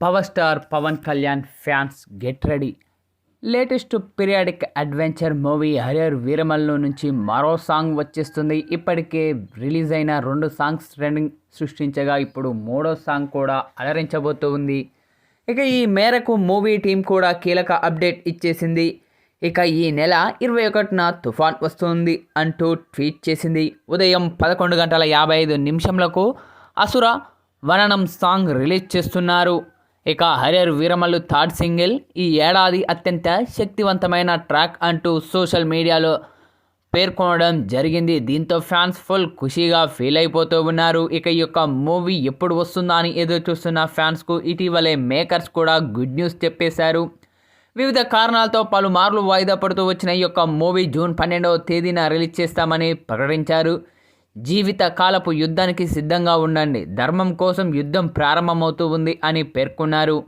Power star Pawan Kalyan fans get ready. Latest periodic adventure movie Harihara Veeramallu నుంచి మరో song వచ్చేస్తుంది. ఇప్పటికే release అయిన రెండు సాంగ్స్ ట్రెండింగ్ సృష్టించగా ఇప్పుడు మూడో సాంగ్ కూడా అలరించబోతూ ఉంది ఇక ఈ మేరకు మూవీ టీం కూడా కీలక అప్డేట్ ఇచ్చేసింది. ఇక ఈ నెల ఇరవై ఒకటిన తుఫాన్ వస్తుంది అంటూ ట్వీట్ చేసింది. ఉదయం పదకొండు గంటల యాభై ఐదు నిమిషంలకు అసుర వననం సాంగ్ రిలీజ్ చేస్తున్నారు. ఇక హరియర్ వీరమల్లు థర్డ్ సింగిల్ ఈ ఏడాది అత్యంత శక్తివంతమైన ట్రాక్ అంటూ సోషల్ మీడియాలో పేర్కొనడం జరిగింది. దీంతో ఫ్యాన్స్ ఫుల్ ఖుషీగా ఫీల్ అయిపోతూ ఉన్నారు. ఇక ఈ యొక్క మూవీ ఎప్పుడు వస్తుందా అని ఎదురు చూస్తున్న ఫ్యాన్స్కు ఇటీవలే మేకర్స్ కూడా గుడ్ న్యూస్ చెప్పేశారు. వివిధ కారణాలతో పలుమార్లు వాయిదా పడుతూ వచ్చిన ఈ యొక్క మూవీ జూన్ పన్నెండవ తేదీన రిలీజ్ చేస్తామని ప్రకటించారు. జీవిత కాలపు యుద్ధానికి సిద్ధంగా ఉండండి. ధర్మం కోసం యుద్ధం ప్రారంభమవుతూ ఉంది అని పేర్కొన్నారు.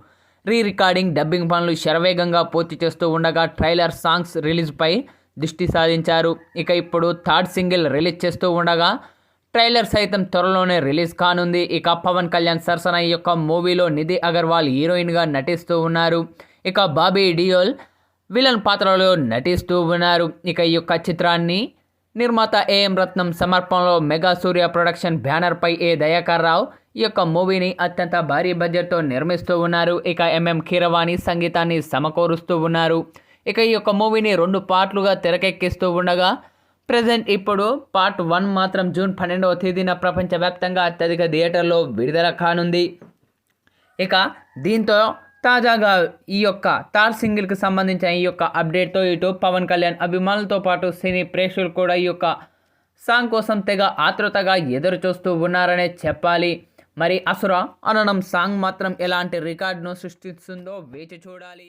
రీ రికార్డింగ్ డబ్బింగ్ పనులు శరవేగంగా పూర్తి చేస్తూ ఉండగా ట్రైలర్ సాంగ్స్ రిలీజ్పై దృష్టి సాధించారు ఇక ఇప్పుడు థర్డ్ సింగిల్ రిలీజ్ చేస్తూ ఉండగా ట్రైలర్ సైతం త్వరలోనే రిలీజ్ కానుంది. ఇక పవన్ కళ్యాణ్ సరసన ఈ యొక్క మూవీలో నిధి అగర్వాల్ హీరోయిన్గా నటిస్తూ ఉన్నారు. ఇక బాబీ డియోల్ విలన్ పాత్రలో నటిస్తూ ఉన్నారు. ఇక ఈ యొక్క చిత్రాన్ని నిర్మాత ఏఎం రత్నం సమర్పణలో మెగా సూర్య ప్రొడక్షన్ బ్యానర్పై ఏ దయాకర్ రావు ఈ యొక్క మూవీని అత్యంత భారీ బడ్జెట్తో నిర్మిస్తూ ఉన్నారు. ఇక ఎంఎం కీరవాణి సంగీతాన్ని సమకూరుస్తూ ఉన్నారు. ఇక ఈ యొక్క మూవీని రెండు పార్ట్లుగా తెరకెక్కిస్తూ ఉండగా ప్రజెంట్ ఇప్పుడు పార్ట్ వన్ మాత్రం జూన్ పన్నెండవ తేదీన ప్రపంచవ్యాప్తంగా అత్యధిక థియేటర్లో విడుదల కానుంది. ఇక దీంతో తాజాగా ఈ యొక్క తార్ సింగిల్కి సంబంధించిన ఈ యొక్క అప్డేట్తో ఇటు పవన్ కళ్యాణ్ అభిమానులతో పాటు సినీ ప్రేక్షకులు కూడా ఈ యొక్క సాంగ్ కోసం తెగ ఆతృతగా ఎదురు చూస్తూ ఉన్నారనే చెప్పాలి. మరి అసుర అననం సాంగ్ మాత్రం ఎలాంటి రికార్డును సృష్టిస్తుందో వేచి చూడాలి.